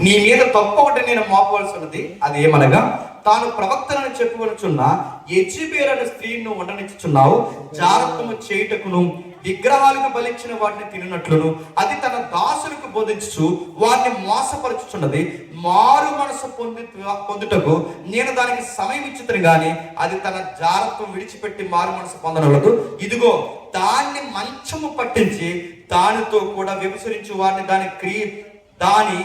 నీ మీద తప్పు ఒకటి నేను మోపవలసి ఉన్నది అది ఏమనగా తాను ప్రవక్తలను చెప్పుకొనుచున్న ఎజిబేరని స్త్రీను ఉండనిచ్చుచున్నావు. జాగ్రత్తము చేయుటకును విగ్రహాలకు బలిచ్చిన వాటిని తినట్లును అది తన దాసులకు బోధించు వారిని మోసపరుచుచున్నది. మారు మనసు పొంది పొందుటకు నేను దానికి సమయం ఇచ్చుతాను గాని అది తన జాగ్రత్తం విడిచిపెట్టి మారు మనసు పొందనవలదు. ఇదిగో దాన్ని మంచము పట్టించి దానితో కూడా వ్యవసరించు వారిని దాని క్రియ దాని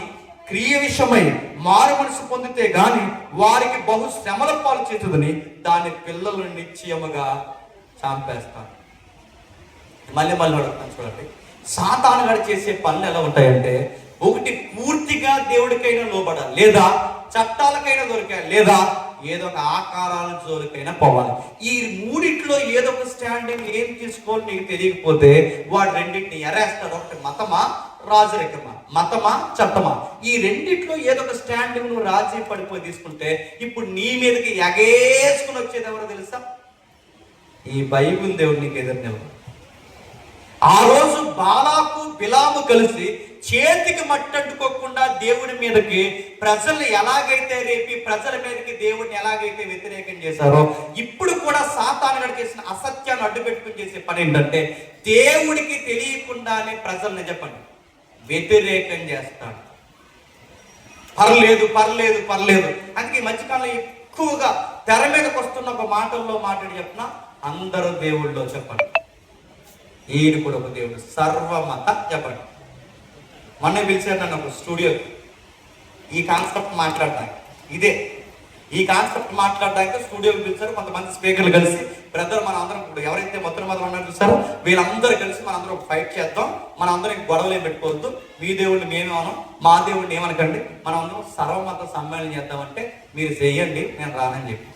క్రియ విషయమై మారు మనసు పొందితే గాని వారికి బహు శ్రమల పాలు చేతుందని దాని పిల్లలు నిశ్చయముగా చంపేస్తారు. మళ్ళీ మళ్ళీ అడుగుతాను చూడండి. సాతాను చేసే పనులు ఎలా ఉంటాయంటే ఒకటి పూర్తిగా దేవుడికైనా లోబడాలి. లేదా చట్టాలకైనా దొరికాలి. లేదా ఏదో ఒక ఆకారాల జోలికైనా పోవాలి. ఈ మూడిట్లో ఏదో ఒక స్టాండింగ్ ఏం తీసుకోవాలి నీకు తెలియకపోతే వాడు రెండింటిని ఎరేస్తాడు. ఒకటి మతమా రాజరికమా? మతమా చట్టమా? ఈ రెండిట్లో ఏదో ఒక స్టాండింగ్ నువ్వు రాజీ పడిపోయి తీసుకుంటే ఇప్పుడు నీ మీదకి ఎగేసుకుని వచ్చేది ఎవరో తెలుసా? ఈ బైబిల్ దేవుడు నీకు ఎదురు ఆ రోజు బాలాకు బిలాము కలిసి చేతికి మట్టంటుకోకుండా దేవుడి మీదకి ప్రజల్ని ఎలాగైతే రేపి ప్రజల మీదకి దేవుడిని ఎలాగైతే వ్యతిరేకం చేశారో ఇప్పుడు కూడా సాతానుగడు చేసిన అసత్యాన్ని అడ్డు పెట్టుకుని చేసే పని ఏంటంటే దేవుడికి తెలియకుండానే ప్రజల్ని చెప్పండి వ్యతిరేకం చేస్తాడు. పర్లేదు పర్లేదు పర్లేదు. అందుకే ఈ మధ్యకాలంలో ఎక్కువగా తెర మీదకి వస్తున్న ఒక మాటల్లో మాట్లాడి చెప్పిన అందరూ దేవుళ్ళో చెప్పండి. ఈయన కూడా ఒక దేవుడు సర్వమత చెప్పండి. మొన్న పిలిచాడు నన్ను ఒక స్టూడియో ఈ కాన్సెప్ట్ మాట్లాడతాను ఇదే. ఈ కాన్సెప్ట్ మాట్లాడడానికి స్టూడియోకి పిలిచారు. కొంతమంది స్పీకర్లు కలిసి బ్రదర్ మన అందరం ఇప్పుడు ఎవరైతే మొత్తం మొదలు ఉన్నారో చూసారో వీళ్ళందరూ కలిసి మన అందరం ఫైట్ చేద్దాం. మన అందరం గొడవలు ఏం పెట్టుకోవద్దు. మీ దేవుడిని మేమేమనం మా దేవుడిని ఏమనకండి. మనం అందరం సర్వమత సమ్మేళనం చేద్దామంటే మీరు చెయ్యండి నేను రానని చెప్పి.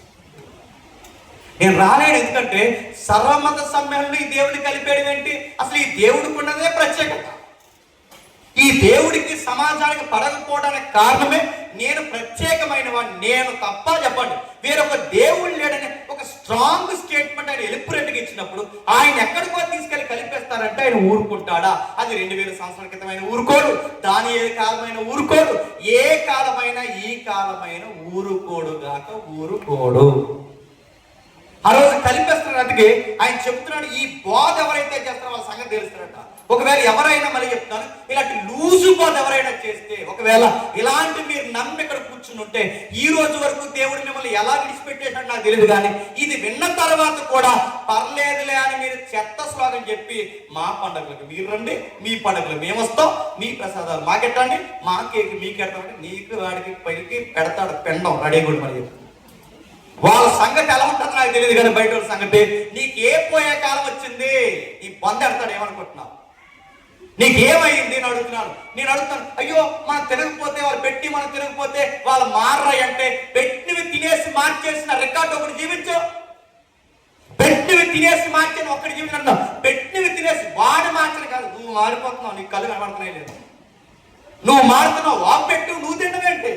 నేను రాలేను ఎందుకంటే సర్వమత సమ్మేళనం ఈ దేవుడిని కలిపేయడం ఏంటి? అసలు ఈ దేవుడికి ఉన్నదే ప్రత్యేకత. ఈ దేవుడికి సమాజానికి పడకపోవడానికి కారణమే నేను ప్రత్యేకమైన వాడిని నేను తప్ప చెప్పండి. వేరొక దేవుడు లేడని ఒక స్ట్రాంగ్ స్టేట్మెంట్ ఆయన ఎలిపురెంట్గా ఇచ్చినప్పుడు ఆయన ఎక్కడికో తీసుకెళ్ళి కలిపేస్తారంటే ఆయన ఊరుకుంటాడా? అది రెండు వేల సంవత్సరాల క్రితమైన ఊరుకోడు. దాని ఏ కాలమైన ఊరుకోడు. ఏ కాలమైన ఈ కాలమైన ఊరుకోడు గాక ఊరుకోడు. ఆ రోజు కలిపేస్తున్నారు ఆయన చెప్తున్నాడు ఈ బోధ ఎవరైతే చేస్తారో వాళ్ళ సంగతి తెలుస్తారట. ఒకవేళ ఎవరైనా మళ్ళీ చెప్తాను ఇలాంటి లూజు బోధ ఎవరైనా చేస్తే ఒకవేళ ఇలాంటి మీరు నమ్మి ఇక్కడ కూర్చుని ఉంటే ఈ రోజు వరకు దేవుడు మిమ్మల్ని ఎలా విడిచిపెట్టేసాడు నాకు తెలియదు కానీ ఇది విన్న తర్వాత కూడా పర్లేదులే అని మీరు చెత్త శ్లోకం చెప్పి మా పండుగలకు మీరు రండి మీ పండుగలు మేము వస్తాం మీ ప్రసాదాలు మాకెట్టండి మా కేక్ మీకెడతామంటే నీకు వాడికి పైకి పెడతాడు పెండం రెడీ కూడా మరి వాళ్ళ సంగతి ఎలా ఉంటుందో నాకు తెలియదు కానీ బయట సంగతి నీకు ఏ పోయే కాలం వచ్చింది ఈ పొందెడతాడు ఏమనుకుంటున్నావు? నీకేమైంది నేను అడుగుతున్నాను నేను అడుగుతాను అయ్యో మనం తినకపోతే వాళ్ళు పెట్టి మనం తినకపోతే వాళ్ళు మారరాయి అంటే పెట్టినవి తినేసి మార్చేసిన రికార్డు ఒకటి జీవించు. పెట్టినవి తినేసి మార్చిన ఒక్కటి జీవించడం పెట్టినవి తినేసి వాడు మార్చిన కాదు నువ్వు మారిపోతున్నావు నీకు కళ్ళు కనబడుతున్నాయి లేదు. నువ్వు మారుతున్నావు వా పెట్టు నువ్వు తినవేంటి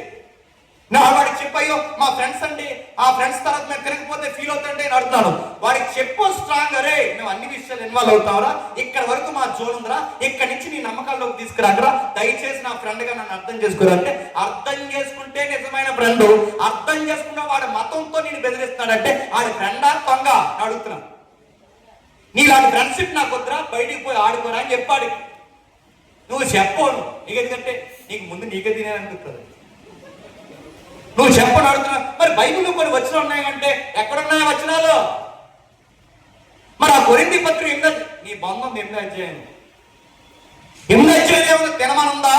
నా వాడికి చెప్పయ్యో మా ఫ్రెండ్స్ అండి ఆ ఫ్రెండ్స్ తర్వాత మేము తిరగకపోతే ఫీల్ అవుతుంటే నేను అడుగుతాను వాడికి చెప్పు స్ట్రాంగ్ అరే మేము అన్ని విషయాలు ఇన్వాల్వ్ అవుతావరా ఇక్కడ వరకు ఇక్కడి ఇక్కడ నుంచి నీ నమ్మకాల్లోకి తీసుకురాకరా దయచేసి నా ఫ్రెండ్గా నన్ను అర్థం చేసుకోరా అంటే అర్థం చేసుకుంటే నిజమైన ఫ్రెండ్. అర్థం చేసుకున్న వాడి మతంతో నేను బెదిరిస్తున్నాడంటే ఆడి ఫ్రెండా? తొంగ అడుగుతున్నా. నీ వాడి ఫ్రెండ్షిప్ నాకు వద్దురా బయటికి పోయి ఆడుకోరా అని చెప్పాడు. నువ్వు చెప్పవు నీకు ఎందుకంటే నీకు ముందు నీకే తినేదనుకుంటుంది నువ్వు చెప్పను అడుగుతున్నా. మరి బైబిల్లో కొన్ని వచ్చిన ఉన్నాయంటే ఎక్కడున్నాయి వచ్చినాలో మరి ఆ కొరింది పత్రిక ఎనిమిది నీ బంధం ఎనిమిది అధ్యాయం ఎనిమిది తినమనుందా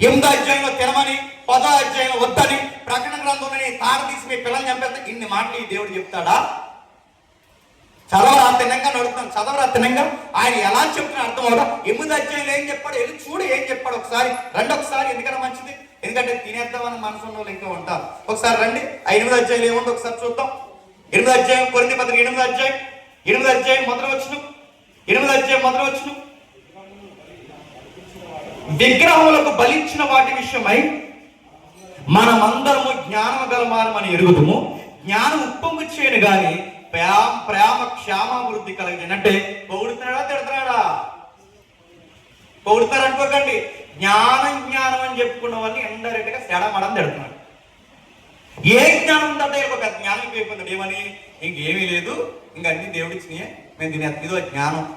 ఎనిమిది అధ్యాయంలో తినమని పదో అధ్యాయం వద్దని ప్రకటన గ్రంథంలోని తారతీసి మీ పిల్లల్ని చంపేస్తే ఇన్ని మాటలు ఈ దేవుడు చెప్తాడా? చదవరా తినంగా నడుపుతాను చదవరా తినంగా? ఆయన ఎలా చెప్తున్నా అర్థం అవుతా ఎనిమిది అధ్యాయులు ఏం చెప్పాడు? వెళ్ళి చూడు ఏం చెప్పాడు ఒకసారి. రండి ఒకసారి ఎందుకన్నా మంచిది. ఎందుకంటే తినేద్దామని మనసు ఉన్న వాళ్ళు ఇంకా ఉంటారు. ఒకసారి రండి. ఆ ఎనిమిది అధ్యాయులు ఏముంది? ఒకసారి చూద్దాం. ఎనిమిది అధ్యాయం కొన్ని పత్రిక ఎనిమిది అధ్యాయం. ఎనిమిది అధ్యాయం మొదలు వచ్చినాం ఎనిమిది అధ్యాయం మొదలు వచ్చిన. విగ్రహములకు బలించిన వాటి విషయమై మనమందరము జ్ఞానము గలమానమని ఎరుగుదము. జ్ఞానం ఉప్పొంగు చేయను గాని ప్రేమ ప్రేమ క్షేమాభివృద్ధి కలిగింది అంటే పొగుడుతున్నాడా తిడుతున్నాడా? పొగుడుతారు అనుకోకండి. జ్ఞానం జ్ఞానం అని చెప్పుకున్న వాళ్ళని ఇండైరెక్ట్గా సెడమడం తిడుతున్నాడు. ఏ జ్ఞానం ఉందంటే ఒక జ్ఞానం అయిపోయింది ఏమని? ఇంకేమీ లేదు. ఇంక అన్ని దేవుడు మేము తినే ఇదో జ్ఞానం.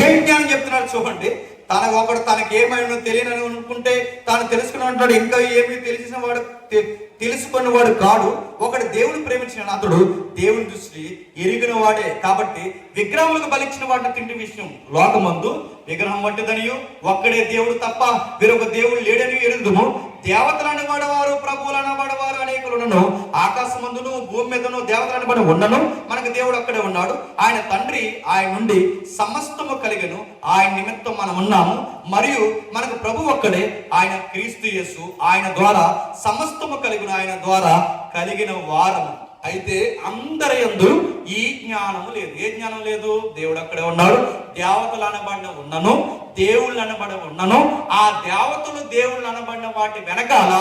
ఏం జ్ఞానం చెప్తున్నాడు చూడండి. తన ఒకడు తనకి ఏమైనా తెలియనని అనుకుంటే తాను తెలుసుకుని అంటాడు ఇంకా ఏమి తెలిసిన వాడు తె- తెలుసుకున్న వాడు కాడు. ఒకడు దేవుని ప్రేమించిన అతడు దేవుని దృష్టి ఎరిగిన వాడే. కాబట్టి విగ్రహములకు బలిచ్చిన వాడిని తిండి విషయం. లోకమందు విగ్రహం వంటిదనియు. ఒక్కడే దేవుడు తప్ప వేరొక దేవుడు లేడని ఎరుగుదము. దేవతలను వాడవారు ప్రభువులని వాడవారు అనేకులను ఆకాశమందును భూమి మీదను దేవతలని పడి ఉండను. మనకు దేవుడు అక్కడే ఉన్నాడు. ఆయన తండ్రి ఆయన నుండి సమస్తము కలిగను. ఆయన నిమిత్తం మనం ఉన్నాము. మరియు మనకు ప్రభు ఒక్కడే ఆయన క్రీస్తు యేసు. ఆయన ద్వారా సమస్తము కలిగిన ఆయన ద్వారా కలిగిన వారము. అయితే అందరి ఎందు ఈ జ్ఞానము లేదు. ఏ జ్ఞానం లేదు? దేవుడు అక్కడే ఉన్నాడు. దేవతలు అనబడిన ఉన్నను దేవుళ్ళు అనబడి ఉన్నను. ఆ దేవతలు దేవుళ్ళు అనబడిన వాటి వెనకాల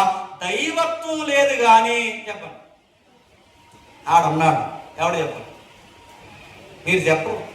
దైవత్వం లేదు కానీ చెప్పండి. ఆడన్నాడు. ఎవడు చెప్పండి? మీరు చెప్పరు.